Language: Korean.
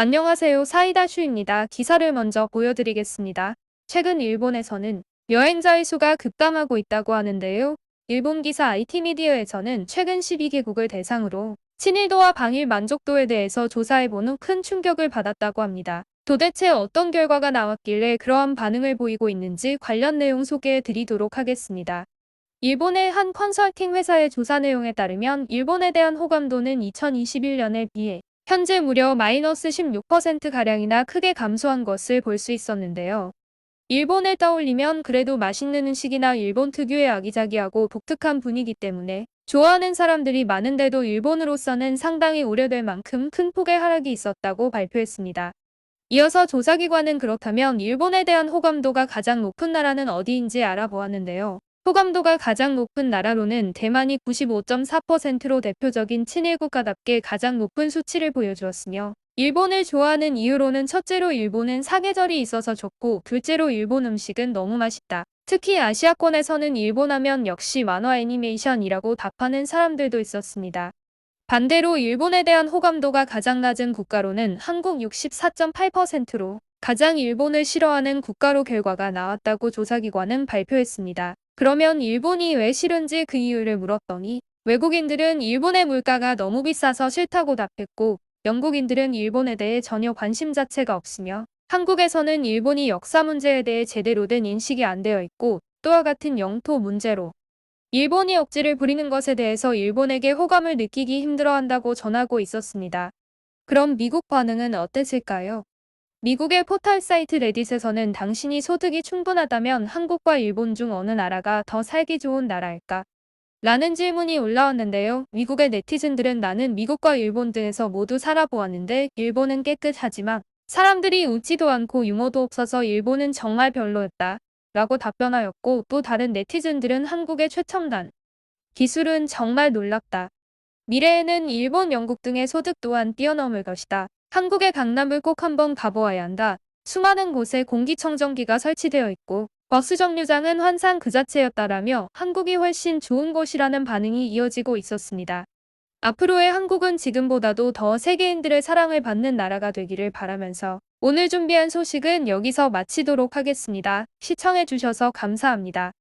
안녕하세요. 사이다슈입니다. 기사를 먼저 보여드리겠습니다. 최근 일본에서는 여행자의 수가 급감하고 있다고 하는데요. 일본 기사 IT미디어에서는 최근 12개국을 대상으로 친일도와 방일 만족도에 대해서 조사해본 후 큰 충격을 받았다고 합니다. 도대체 어떤 결과가 나왔길래 그러한 반응을 보이고 있는지 관련 내용 소개해 드리도록 하겠습니다. 일본의 한 컨설팅 회사의 조사 내용에 따르면 일본에 대한 호감도는 2021년에 비해 현재 무려 마이너스 16%가량이나 크게 감소한 것을 볼 수 있었는데요. 일본을 떠올리면 그래도 맛있는 음식이나 일본 특유의 아기자기하고 독특한 분위기 때문에 좋아하는 사람들이 많은데도 일본으로서는 상당히 우려될 만큼 큰 폭의 하락이 있었다고 발표했습니다. 이어서 조사기관은 그렇다면 일본에 대한 호감도가 가장 높은 나라는 어디인지 알아보았는데요. 호감도가 가장 높은 나라로는 대만이 95.4%로 대표적인 친일 국가답게 가장 높은 수치를 보여주었으며 일본을 좋아하는 이유로는 첫째로 일본은 사계절이 있어서 좋고 둘째로 일본 음식은 너무 맛있다. 특히 아시아권에서는 일본 하면 역시 만화 애니메이션이라고 답하는 사람들도 있었습니다. 반대로 일본에 대한 호감도가 가장 낮은 국가로는 한국 64.8%로 가장 일본을 싫어하는 국가로 결과가 나왔다고 조사기관은 발표했습니다. 그러면 일본이 왜 싫은지 그 이유를 물었더니 외국인들은 일본의 물가가 너무 비싸서 싫다고 답했고 영국인들은 일본에 대해 전혀 관심 자체가 없으며 한국에서는 일본이 역사 문제에 대해 제대로 된 인식이 안 되어 있고 또와 같은 영토 문제로 일본이 억지를 부리는 것에 대해서 일본에게 호감을 느끼기 힘들어한다고 전하고 있었습니다. 그럼 미국 반응은 어땠을까요? 미국의 포털 사이트 레딧에서는 당신이 소득이 충분하다면 한국과 일본 중 어느 나라가 더 살기 좋은 나라일까? 라는 질문이 올라왔는데요. 미국의 네티즌들은 나는 미국과 일본 등에서 모두 살아보았는데 일본은 깨끗하지만 사람들이 웃지도 않고 유머도 없어서 일본은 정말 별로였다. 라고 답변하였고 또 다른 네티즌들은 한국의 최첨단 기술은 정말 놀랍다. 미래에는 일본, 영국 등의 소득 또한 뛰어넘을 것이다. 한국의 강남을 꼭 한번 가보아야 한다. 수많은 곳에 공기청정기가 설치되어 있고 버스 정류장은 환상 그 자체였다라며 한국이 훨씬 좋은 곳이라는 반응이 이어지고 있었습니다. 앞으로의 한국은 지금보다도 더 세계인들의 사랑을 받는 나라가 되기를 바라면서 오늘 준비한 소식은 여기서 마치도록 하겠습니다. 시청해주셔서 감사합니다.